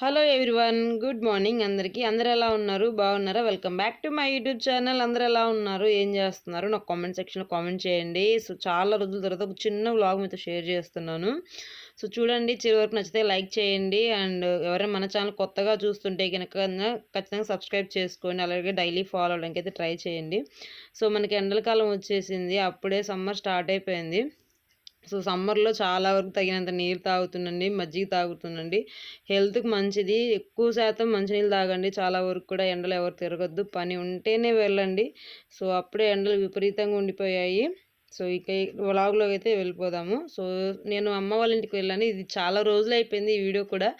Hello everyone good morning అందరికీ. అందరు ఎలా ఉన్నారు? బాగున్నారా? Welcome back to my YouTube channel. అందరు ఎలా ఉన్నారు? ఏం చేస్తున్నారు? నాకు కామెంట్ సెక్షన్లో కామెంట్ చేయండి. సో చాలా రోజుల తర్వాత ఒక చిన్న వ్లాగ్ మీతో షేర్ చేస్తున్నాను. సో చూడండి చివరి వరకు నచ్చితే లైక్ చేయండి. అండ్ ఎవరైనా మన ఛానల్ కొత్తగా చూస్తుంటే కనుక ఖచ్చితంగా సబ్స్క్రైబ్ చేసుకోండి. అలాగే డైలీ ఫాలో అవడానికి అయితే ట్రై చేయండి. సో మనకి ఎండల కాలం వచ్చేసింది. అప్పుడే సమ్మర్ స్టార్ట్ అయిపోయింది. సో సమ్మర్లో చాలా వరకు తగినంత నీరు తాగుతుండండి మజ్జిగ తాగుతుండండి. హెల్త్కి మంచిది. ఎక్కువ శాతం మంచినీళ్ళు తాగండి. చాలా వరకు కూడా ఎండలు ఎవరు తిరగద్దు. పని ఉంటేనే వెళ్ళండి. సో అప్పుడే ఎండలు విపరీతంగా ఉండిపోయాయి. సో ఇక వ్లాగ్లోకి అయితే వెళ్ళిపోదాము. సో నేను అమ్మ వాళ్ళ ఇంటికి వెళ్ళాను. ఇది చాలా రోజులు అయిపోయింది ఈ వీడియో కూడా.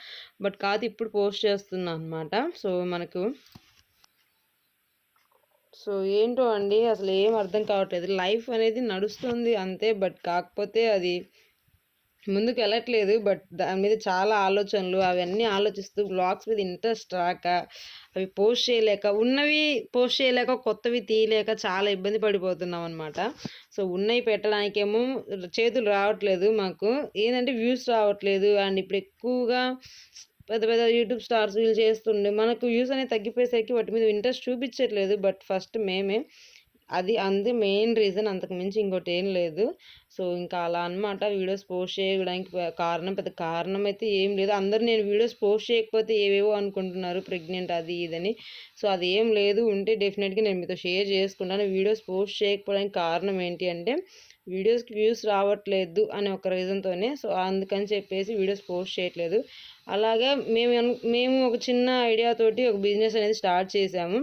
బట్ కాదు ఇప్పుడు పోస్ట్ చేస్తున్నాను అనమాట సో మనకు సో ఏంటో అండి అసలు ఏం అర్థం కావట్లేదు. లైఫ్ అనేది నడుస్తుంది అంతే బట్ కాకపోతే అది ముందుకు వెళ్ళట్లేదు. బట్ దాని మీద చాలా ఆలోచనలు అవన్నీ ఆలోచిస్తూ బ్లాగ్స్ మీద ఇంట్రెస్ట్ రాక అవి పోస్ట్ చేయలేక ఉన్నవి పోస్ట్ చేయలేక కొత్తవి తీయలేక చాలా ఇబ్బంది పడిపోతున్నాం అనమాట సో ఉన్నవి పెట్టడానికేమో చేతులు రావట్లేదు మాకు. ఏంటంటే వ్యూస్ రావట్లేదు. అండ్ ఇప్పుడు ఎక్కువగా పెద్ద పెద్ద యూట్యూబ్ స్టార్స్ వీళ్ళు చేస్తుండే. మనకు వ్యూస్ అనేది తగ్గిపోయేసరికి వాటి మీద ఇంట్రెస్ట్ చూపించట్లేదు. బట్ ఫస్ట్ మేమే అది అంది మెయిన్ రీజన్ అంతకు మించి ఇంకోటి ఏం లేదు. సో ఇంకా అలా అనమాట వీడియోస్ పోస్ట్ చేయడానికి కారణం పెద్ద కారణం అయితే ఏం లేదు. అందరు నేను వీడియోస్ పోస్ట్ చేయకపోతే ఏవేవో అనుకుంటున్నారు ప్రెగ్నెంట్ అది ఇదని. సో అది ఏం లేదు. ఉంటే డెఫినెట్గా నేను మీతో షేర్ చేసుకుంటాను. వీడియోస్ పోస్ట్ చేయకపోవడానికి కారణం ఏంటి అంటే వీడియోస్కి వ్యూస్ రావట్లేదు అనే ఒక రీజన్తోనే సో అందుకని చెప్పేసి వీడియోస్ పోస్ట్ చేయట్లేదు. అలాగే మేము మేము ఒక చిన్న ఐడియాతోటి ఒక బిజినెస్ అనేది స్టార్ట్ చేసాము.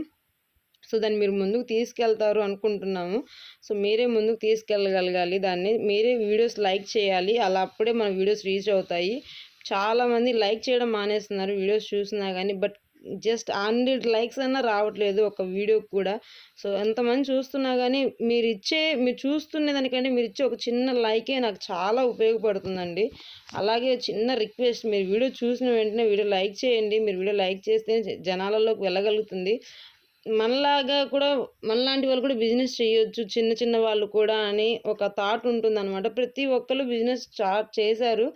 సో దాన్ని మీరు ముందుకు తీసుకెళ్తారు అనుకుంటున్నాము. సో మీరే ముందుకు తీసుకెళ్ళగలగాలి. దాన్ని మీరే వీడియోస్ లైక్ చేయాలి. అలా అప్పుడే మన వీడియోస్ రీచ్ అవుతాయి. చాలామంది లైక్ చేయడం మానేస్తున్నారు వీడియోస్ చూసినా కానీ బట్ జస్ట్ హండ్రెడ్ లైక్స్ అన్నా రావట్లేదు ఒక వీడియోకి కూడా. సో ఎంతమంది చూస్తున్నా కానీ మీరు ఇచ్చే మీరు చూస్తున్న దానికంటే మీరు ఇచ్చే ఒక చిన్న లైకే నాకు చాలా ఉపయోగపడుతుందండి. అలాగే చిన్న రిక్వెస్ట్ మీరు వీడియో చూసిన వెంటనే వీడియో లైక్ చేయండి. మీరు వీడియో లైక్ చేస్తే జనాలలోకి వెళ్ళగలుగుతుంది. మనలాగా కూడా మనలాంటి వాళ్ళు కూడా బిజినెస్ చేయొచ్చు చిన్న చిన్న వాళ్ళు కూడా అని ఒక థాట్ ఉంటుంది అనమాట ప్రతి ఒక్కరు బిజినెస్ స్టార్ట్ చేశారు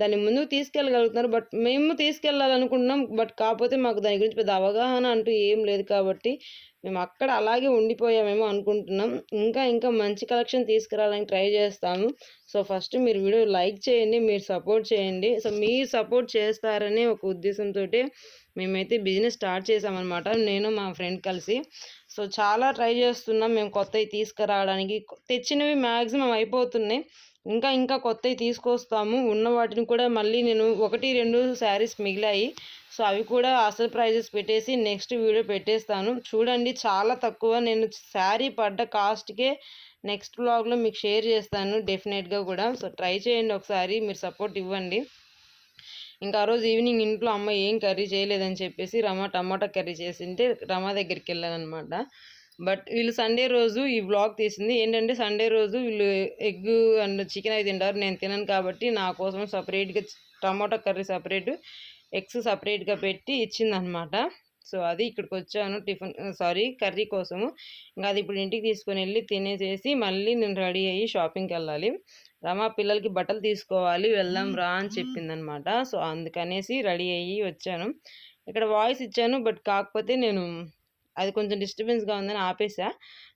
దాన్ని ముందుకు తీసుకెళ్ళగలుగుతున్నారు. బట్ మేము తీసుకెళ్ళాలనుకుంటున్నాం బట్ కాకపోతే మాకు దాని గురించి పెద్ద అవగాహన అంటూ ఏం లేదు కాబట్టి మేము అక్కడ అలాగే ఉండిపోయామేమో అనుకుంటున్నాం. ఇంకా ఇంకా మంచి కలెక్షన్ తీసుకురావడానికి ట్రై చేస్తాము. సో ఫస్ట్ మీరు వీడియో లైక్ చేయండి మీరు సపోర్ట్ చేయండి. సో మీరు సపోర్ట్ చేస్తారనే ఒక ఉద్దేశంతో మేమైతే బిజినెస్ స్టార్ట్ చేసామన్నమాట. నేను మా ఫ్రెండ్ కలిసి. సో చాలా ట్రై చేస్తున్నాం. మేము కొత్తవి తీసుకురావడానికి. తెచ్చినవి మ్యాక్సిమం అయిపోతున్నాయి. ఇంకా ఇంకా కొత్తవి తీసుకొస్తాము. ఉన్న వాటిని కూడా మళ్ళీ నేను ఒకటి రెండు శారీస్ మిగిలాయి. సో అవి కూడా అసలు ప్రైజెస్ పెట్టేసి నెక్స్ట్ వీడియో పెట్టేస్తాను. చూడండి చాలా తక్కువ. నేను శారీ పడ్డ కాస్ట్కే నెక్స్ట్ బ్లాగ్లో మీకు షేర్ చేస్తాను. డెఫినెట్గా కూడా. సో ట్రై చేయండి ఒకసారి. మీరు సపోర్ట్ ఇవ్వండి. ఇంకా ఆ రోజు ఈవినింగ్ ఇంట్లో అమ్మ ఏం కర్రీ చేయలేదని చెప్పేసి రమ టమాటా కర్రీ చేసింటే రమ దగ్గరికి వెళ్ళాను అనమాట బట్ వీళ్ళు సండే రోజు ఈ బ్లాగ్ తీసింది. ఏంటంటే సండే రోజు వీళ్ళు ఎగ్ అండ్ చికెన్ అవి తింటారు. నేను తినను కాబట్టి నా కోసం సపరేట్గా టమాటా కర్రీ సపరేట్ ఎగ్స్ సపరేట్గా పెట్టి ఇచ్చిందనమాట సో అది ఇక్కడికి వచ్చాను టిఫిన్ సారీ కర్రీ కోసము. ఇంకా అది ఇప్పుడు ఇంటికి తీసుకొని వెళ్ళి తినేసేసి మళ్ళీ నేను రెడీ అయ్యి షాపింగ్కి వెళ్ళాలి. రమా పిల్లలకి బట్టలు తీసుకోవాలి వెళ్దాం రా అని చెప్పిందనమాట సో అందుకనేసి రెడీ అయ్యి వచ్చాను. ఇక్కడ వాయిస్ ఇచ్చాను బట్ కాకపోతే నేను అది కొంచెం డిస్టర్బెన్స్గా ఉందని ఆపేసా.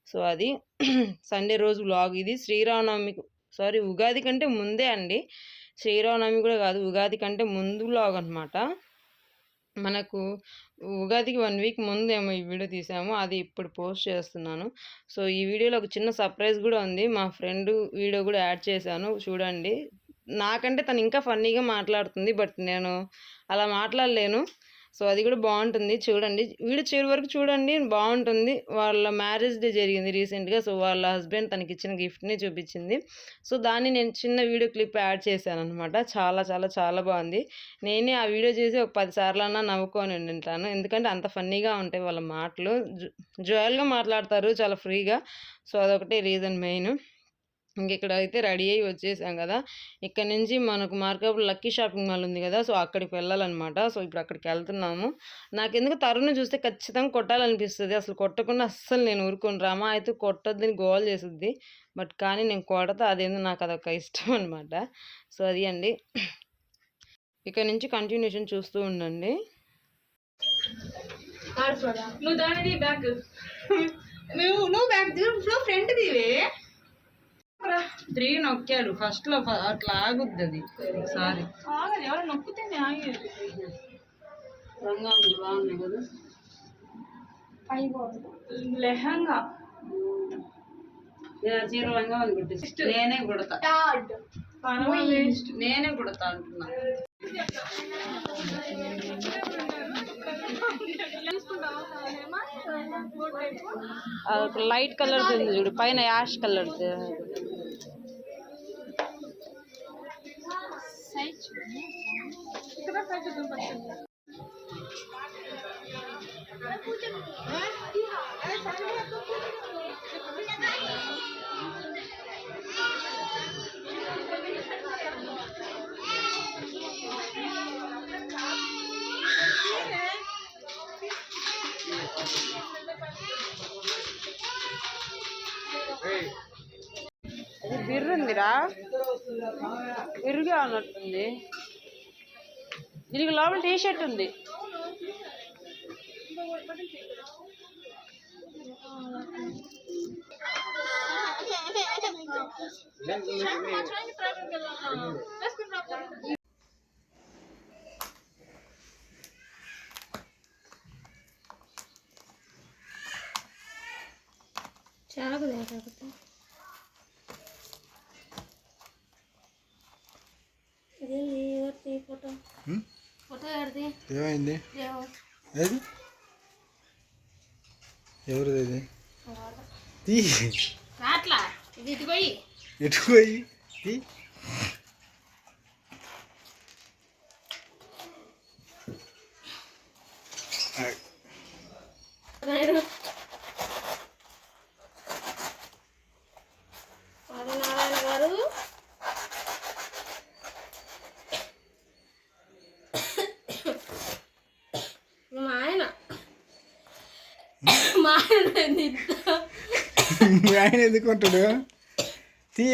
సో అది సండే రోజు వ్లాగ్ ఇది. శ్రీరామనవమి సారీ ఉగాది కంటే ముందే అండి. శ్రీరామనవమి కూడా కాదు ఉగాది కంటే ముందు వ్లాగ్ అనమాట మనకు ఉగాదికి వన్ వీక్ ముందు ఏమో ఈ వీడియో తీసాము. అది ఇప్పుడు పోస్ట్ చేస్తున్నాను. సో ఈ వీడియోలో ఒక చిన్న సర్ప్రైజ్ కూడా ఉంది. మా ఫ్రెండ్ వీడియో కూడా యాడ్ చేశాను. చూడండి. నాకంటే తను ఇంకా ఫన్నీగా మాట్లాడుతుంది. బట్ నేను అలా మాట్లాడలేను. సో అది కూడా బాగుంటుంది. చూడండి. వీడు చివరి వరకు చూడండి బాగుంటుంది. వాళ్ళ మ్యారేజ్ డే జరిగింది రీసెంట్గా సో వాళ్ళ హస్బెండ్ తనకి ఇచ్చిన గిఫ్ట్ని చూపించింది. సో దాన్ని నేను చిన్న వీడియో క్లిప్ యాడ్ చేశాను అనమాట చాలా చాలా చాలా బాగుంది. నేనే ఆ వీడియో చేసి ఒక పది సార్లన్నా నవ్వుకొని ఉంటాను ఎందుకంటే అంత ఫన్నీగా ఉంటాయి వాళ్ళ మాటలు. జోయల్గా మాట్లాడతారు చాలా ఫ్రీగా. సో అదొకటి రీజన్ మెయిన్ ఇక్కడ అయితే రెడీ అయ్యి వచ్చేసాం కదా. ఇక్కడ నుంచి మనకు మార్కప్ లక్కీ షాపింగ్ మాల్ ఉంది కదా. సో అక్కడికి వెళ్ళాలన్నమాట. సో ఇప్పుడు అక్కడికి వెళ్తున్నాము. నాకు ఎందుకు తరుణ్ చూస్తే ఖచ్చితంగా కొట్టాలనిపిస్తుంది. అసలు కొట్టకుండా అస్సలు నేను ఊరుకుని. రామా అయితే కొట్టొద్దని గోల్ చేస్తుంది బట్ కానీ నేను కొడతా. అదేందో నాకు అదొక ఇష్టం అనమాట సో అది అండి. ఇక్కడ నుంచి కంటిన్యూషన్ చూస్తూ ఉండండి. నువ్వు దానిది బ్యాగ్. నువ్వు బ్యాగ్ ఫ్రంట్ దివే త్రీ నొక్కాడు. ఫస్ట్లో అట్లా ఆగుద్ది అది. సారీ ఆగదు. ఎవరు నొక్కితేనే ఆగేది. రంగా ఉంది బాగుంది కదా. లెహంగా. నేను ఆ చీర రంగా ఉంది కుట్టిస్తా నేనే కుడతా. నేనే కుడతా అంటున్నా. ఒక లైట్ కలర్ ఉంది చూడు. పైన యాష్ కలర్ బిర్రుందిరా? బిర్రు ఉందిరా ఉన్నట్టుంది. దీనికి లోపల టీ షర్ట్ ఉంది. చాకు లేకపోతే ఇదేంది ఎవరిది ఫోటో ఫోటో ఎవరిది ఏమైంది? ఏది? ఎవరిది ఇది తీ. ఇది పోయి. పోయి. తీ నారాయణ గారు మా ఆయన మా ఆయన నిద్ర మీ ఆయన ఎందుకు ఉంటాడు? తీ.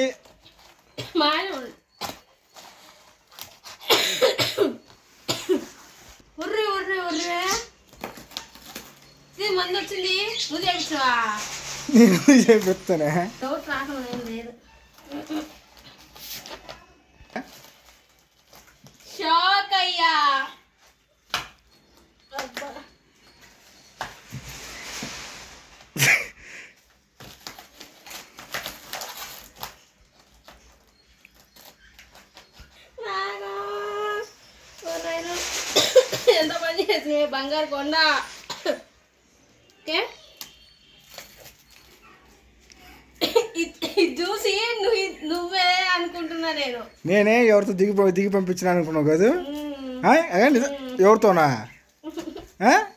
మా ఆయన. ఉర్రే ఉర్రే ఉర్రే ఇది మంది వచ్చింది? నువ్వు చేయించవా? నేను చెప్పిస్తానే డౌట్ రాకుండా ఏం లేదు. చేసి బంగారు కొండ? ఓకే చూసి నువ్వు నువ్వే అనుకుంటున్నా నేను. నేనే ఎవరితో దిగి దిగి పంపించిన అనుకున్నావు కాదు? ఎవరితోనా?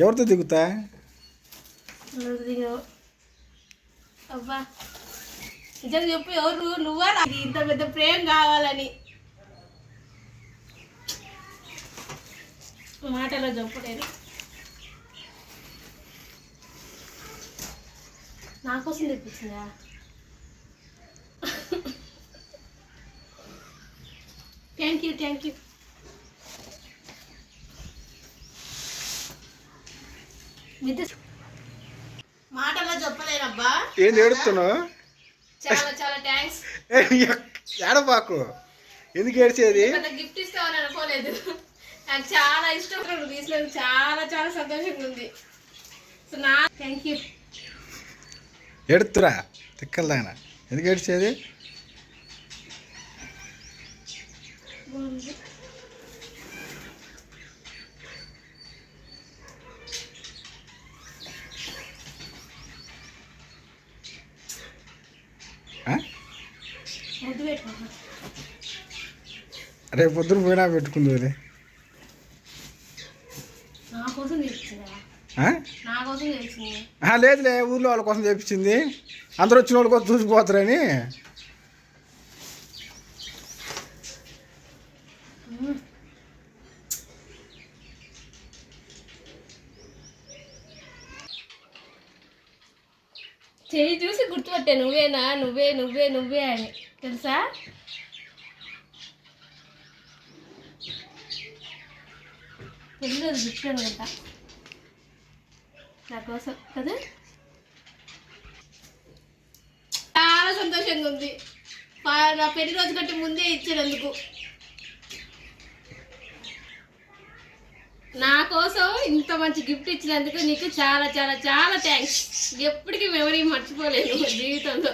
ఎవరితో దిగుతా. అబ్బా. చెప్పు ఎవరు నువ్వా? ఇంత పెద్ద ప్రేమ కావాలని. మాటలో చెప్పలేను నా కోసం తెప్పించిందా? థ్యాంక్ యూ థ్యాంక్ యూ మాటలో చెప్పలేనబ్బా. ఏంది ఏడుస్తున్నావు? చాలా చాలా థ్యాంక్స్ ఏడబాకు. ఎందుకు ఏడ్చేది? గిఫ్ట్ ఇస్తావని అనుకోలేదు. నాకు చాలా ఇష్టం నువ్వు చాలా చాలా సంతోషంగా ఉంది. సో నా థ్యాంక్ యూ ఎడుతురా తిక్కలదాయన ఎందుకు ఏడ్చేది? రేపు పొద్దున పోయినా పెట్టుకుంది నా కోసం తెచ్చిందా ఆ? నా కోసం తెచ్చింది ఆ, లేదులే ఊర్లో వాళ్ళ కోసం చేపించింది. అందరూ వచ్చిన వాళ్ళ కోసం చూసిపోతారని చేయి చూసి గుర్తుపట్టా నువ్వేనా? నువ్వే నువ్వే నువ్వే అని. తెలుసా? పెళ్ళి రోజు గిఫ్ట్ నా కోసం కదా? చాలా సంతోషంగా ఉంది. నా పెళ్ళి రోజు కంటే ముందే ఇచ్చినందుకు నా కోసం ఇంత మంచి గిఫ్ట్ ఇచ్చినందుకు నీకు చాలా చాలా చాలా థ్యాంక్స్ ఎప్పటికీ మెమరీ మర్చిపోలేను జీవితంలో.